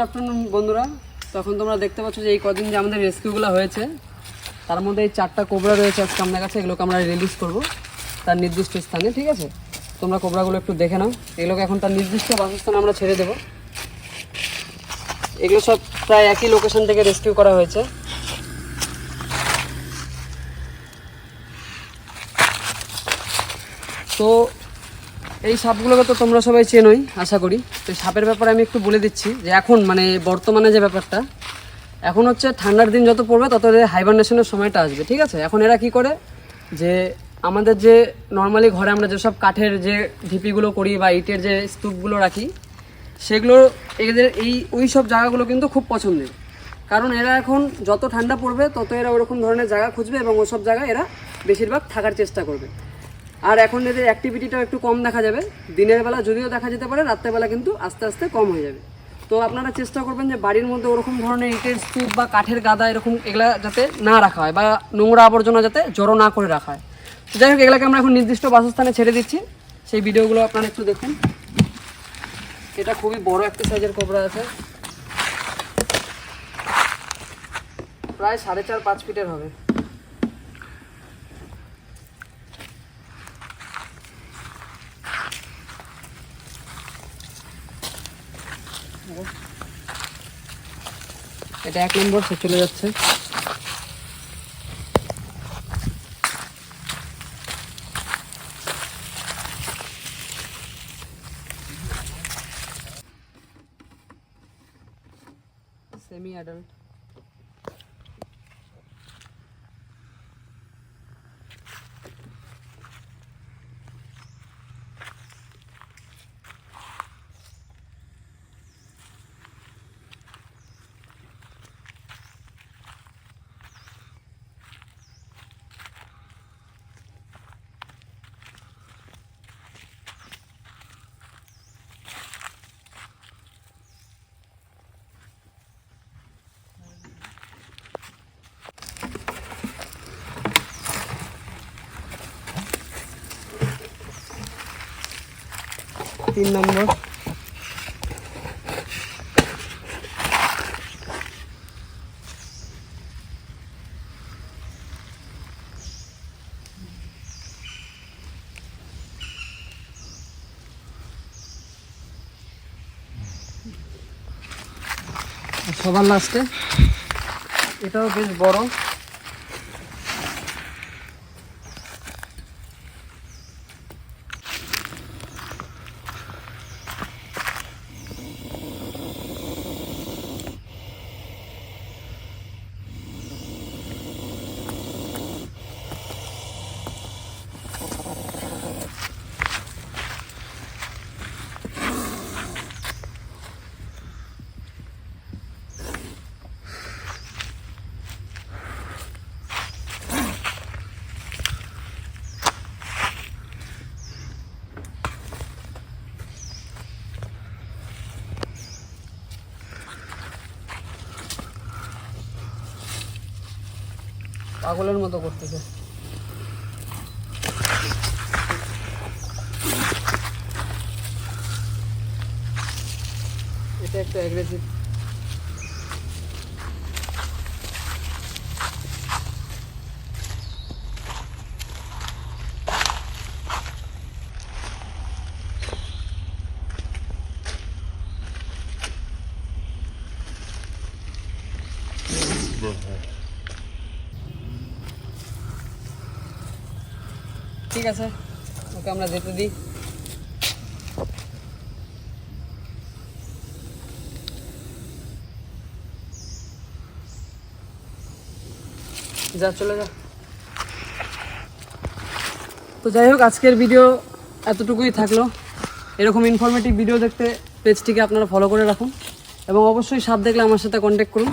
Good afternoon বন্ধুরা। তখন তোমরা দেখতে পাচ্ছ যে এই কদিন যে আমাদের রেস্কিউগুলো হয়েছে, তার মধ্যে এই চারটা কোবরা রয়েছে আজকে আমাদের কাছে, এগুলোকে আমরা রিলিজ করব তার নির্দিষ্ট স্থানে, ঠিক আছে? তোমরা কোবরাগুলো একটু দেখে নাও। এগুলোকে এখন তার নির্দিষ্ট বাসস্থানে আমরা ছেড়ে দেবো। এগুলো সব প্রায় একই লোকেশন থেকে রেস্কিউ করা হয়েছে। তো এই সাপগুলোকে তো তোমরা সবাই চেনোই, আশা করি। তো সাপের ব্যাপারে আমি একটু বলে দিচ্ছি যে এখন মানে বর্তমানে যে ব্যাপারটা, এখন হচ্ছে ঠান্ডার দিন যত পড়বে, তত হাইবারনেশনের সময়টা আসবে, ঠিক আছে? এখন এরা কি করে? যে আমাদের যে নর্মালি ঘরে আমরা যেসব কাঠের যে ঢিপিগুলো করি বা ইটের যে স্তূপগুলো রাখি, সেগুলো এদের এই, ওই সব জায়গাগুলো কিন্তু খুব পছন্দের। কারণ এরা এখন যত ঠান্ডা পড়বে, তত এরা ওরকম ধরনের জায়গা খুঁজবে এবং ওসব জায়গায় এরা বেশিরভাগ থাকার চেষ্টা করবে। আর এখন এদের অ্যাক্টিভিটিটাও একটু কম দেখা যাবে। দিনের বেলা যদিও দেখা যেতে পারে রাত্রেবেলা কিন্তু আস্তে আস্তে কম হয়ে যাবে। তো আপনারা চেষ্টা করবেন যে বাড়ির মধ্যে ওরকম ধরনের ইটের স্তূপ বা কাঠের গাদা এরকম এগুলা যাতে না রাখা হয় বা নোংরা আবর্জনা যাতে জড়ো না করে রাখা হয়। তো যাই হোক, এগুলাকে আমরা এখন নির্দিষ্ট বাসস্থানে ছেড়ে দিচ্ছি। সেই ভিডিওগুলো আপনারা একটু দেখুন। এটা খুবই বড় একটা সাইজের কোবরা আছে। প্রায় সাড়ে চার, পাঁচ ফিটের হবে। এটা এক নম্বর সে চলে যাচ্ছে। সেমি অ্যাডাল্ট তিন নম্বর। সবার লাস্টে এটাও বেশ বড়। পাগলের মতো করতেছে। এটা একটা অ্যাগ্রেসিভ ঠিক আছে, ওকে আমরা যেতে দিই। যা, চলে যা। তো যাই হোক, আজকের ভিডিও এতটুকুই থাকল। এরকম ইনফরমেটিভ ভিডিও দেখতে পেজটিকে আপনারা ফলো করে রাখুন। এবং অবশ্যই সাপ দেখলে আমার সাথে কন্ট্যাক্ট করুন।